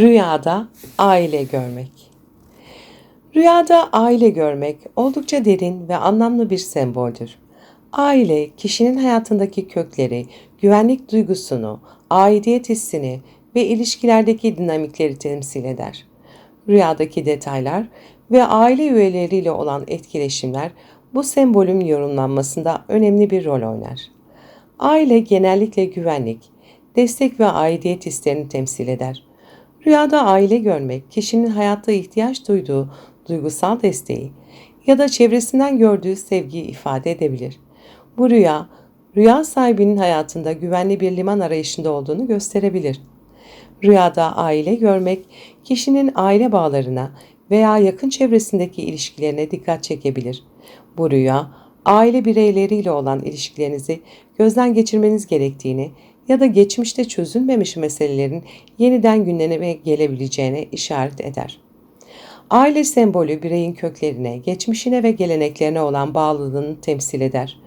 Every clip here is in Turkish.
Rüyada aile görmek. Rüyada aile görmek oldukça derin ve anlamlı bir semboldür. Aile, kişinin hayatındaki kökleri, güvenlik duygusunu, aidiyet hissini ve ilişkilerdeki dinamikleri temsil eder. Rüyadaki detaylar ve aile üyeleriyle olan etkileşimler bu sembolün yorumlanmasında önemli bir rol oynar. Aile genellikle güvenlik, destek ve aidiyet hislerini temsil eder. Rüyada aile görmek, kişinin hayatta ihtiyaç duyduğu duygusal desteği ya da çevresinden gördüğü sevgiyi ifade edebilir. Bu rüya, rüya sahibinin hayatında güvenli bir liman arayışında olduğunu gösterebilir. Rüyada aile görmek, kişinin aile bağlarına veya yakın çevresindeki ilişkilerine dikkat çekebilir. Bu rüya, aile bireyleriyle olan ilişkilerinizi gözden geçirmeniz gerektiğini ya da geçmişte çözülmemiş meselelerin yeniden gündeme gelebileceğine işaret eder. Aile sembolü bireyin köklerine, geçmişine ve geleneklerine olan bağlılığını temsil eder.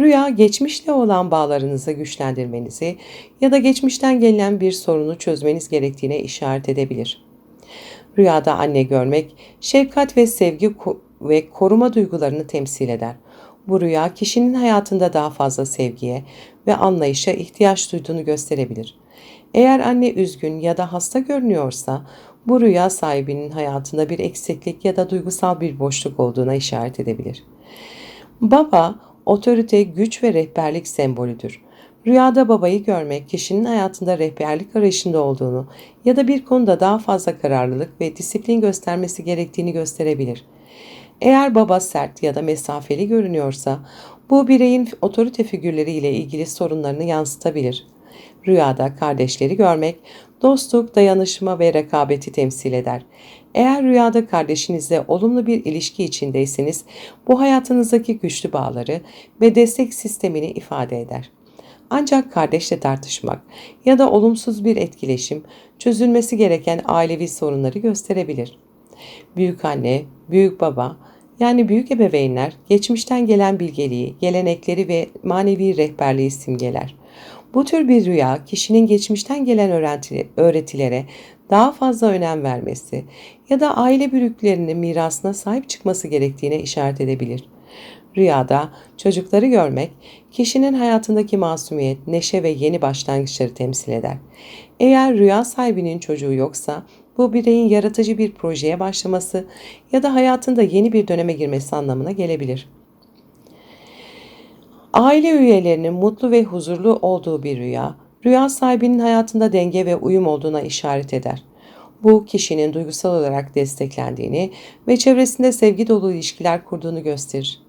Rüya, geçmişle olan bağlarınızı güçlendirmenizi ya da geçmişten gelen bir sorunu çözmeniz gerektiğine işaret edebilir. Rüyada anne görmek, şefkat ve sevgi ve koruma duygularını temsil eder. Bu rüya kişinin hayatında daha fazla sevgiye ve anlayışa ihtiyaç duyduğunu gösterebilir. Eğer anne üzgün ya da hasta görünüyorsa bu rüya sahibinin hayatında bir eksiklik ya da duygusal bir boşluk olduğuna işaret edebilir. Baba, otorite, güç ve rehberlik sembolüdür. Rüyada babayı görmek kişinin hayatında rehberlik arayışında olduğunu ya da bir konuda daha fazla kararlılık ve disiplin göstermesi gerektiğini gösterebilir. Eğer baba sert ya da mesafeli görünüyorsa bu bireyin otorite figürleri ile ilgili sorunlarını yansıtabilir. Rüyada kardeşleri görmek dostluk, dayanışma ve rekabeti temsil eder. Eğer rüyada kardeşinizle olumlu bir ilişki içindeyseniz bu hayatınızdaki güçlü bağları ve destek sistemini ifade eder. Ancak kardeşle tartışmak ya da olumsuz bir etkileşim çözülmesi gereken ailevi sorunları gösterebilir. Büyük anne, büyük baba yani büyük ebeveynler geçmişten gelen bilgeliği, gelenekleri ve manevi rehberliği simgeler. Bu tür bir rüya kişinin geçmişten gelen öğretilere daha fazla önem vermesi ya da aile büyüklerinin mirasına sahip çıkması gerektiğine işaret edebilir. Rüyada çocukları görmek kişinin hayatındaki masumiyet, neşe ve yeni başlangıçları temsil eder. Eğer rüya sahibinin çocuğu yoksa bu bireyin yaratıcı bir projeye başlaması ya da hayatında yeni bir döneme girmesi anlamına gelebilir. Aile üyelerinin mutlu ve huzurlu olduğu bir rüya, rüya sahibinin hayatında denge ve uyum olduğuna işaret eder. Bu kişinin duygusal olarak desteklendiğini ve çevresinde sevgi dolu ilişkiler kurduğunu gösterir.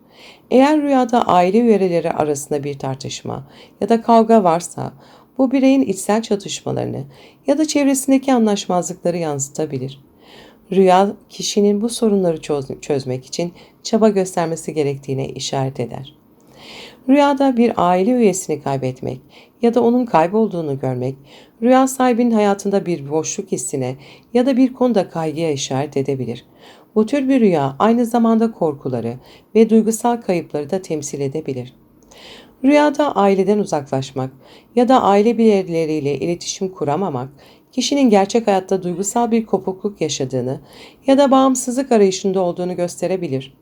Eğer rüyada aile üyeleri arasında bir tartışma ya da kavga varsa bu bireyin içsel çatışmalarını ya da çevresindeki anlaşmazlıkları yansıtabilir. Rüya kişinin bu sorunları çözmek için çaba göstermesi gerektiğine işaret eder. Rüyada bir aile üyesini kaybetmek ya da onun kaybolduğunu görmek, rüya sahibinin hayatında bir boşluk hissine ya da bir konuda kaygıya işaret edebilir. Bu tür bir rüya aynı zamanda korkuları ve duygusal kayıpları da temsil edebilir. Rüyada aileden uzaklaşmak ya da aile bireyleriyle iletişim kuramamak, kişinin gerçek hayatta duygusal bir kopukluk yaşadığını ya da bağımsızlık arayışında olduğunu gösterebilir.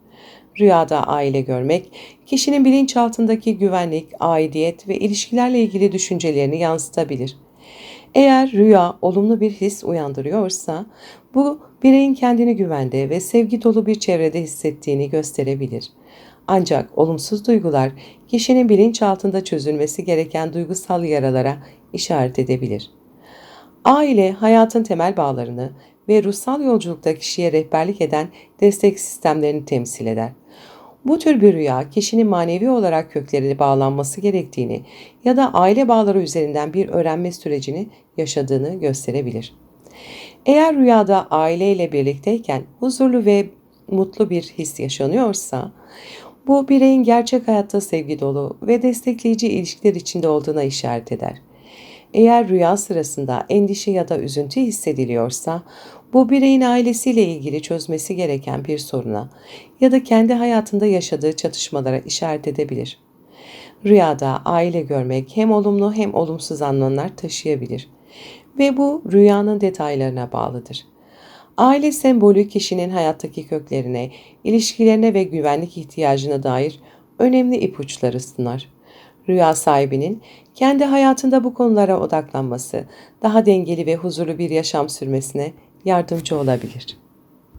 Rüyada aile görmek, kişinin bilinçaltındaki güvenlik, aidiyet ve ilişkilerle ilgili düşüncelerini yansıtabilir. Eğer rüya olumlu bir his uyandırıyorsa, bu bireyin kendini güvende ve sevgi dolu bir çevrede hissettiğini gösterebilir. Ancak olumsuz duygular kişinin bilinçaltında çözülmesi gereken duygusal yaralara işaret edebilir. Aile hayatın temel bağlarını ve ruhsal yolculukta kişiye rehberlik eden destek sistemlerini temsil eder. Bu tür bir rüya kişinin manevi olarak köklerine bağlanması gerektiğini ya da aile bağları üzerinden bir öğrenme sürecini yaşadığını gösterebilir. Eğer rüyada aileyle birlikteyken huzurlu ve mutlu bir his yaşanıyorsa, bu bireyin gerçek hayatta sevgi dolu ve destekleyici ilişkiler içinde olduğuna işaret eder. Eğer rüya sırasında endişe ya da üzüntü hissediliyorsa, bu bireyin ailesiyle ilgili çözmesi gereken bir soruna ya da kendi hayatında yaşadığı çatışmalara işaret edebilir. Rüyada aile görmek hem olumlu hem olumsuz anlamlar taşıyabilir. Ve bu rüyanın detaylarına bağlıdır. Aile sembolü kişinin hayattaki köklerine, ilişkilerine ve güvenlik ihtiyacına dair önemli ipuçları sunar. Rüya sahibinin kendi hayatında bu konulara odaklanması, daha dengeli ve huzurlu bir yaşam sürmesine yardımcı olabilir.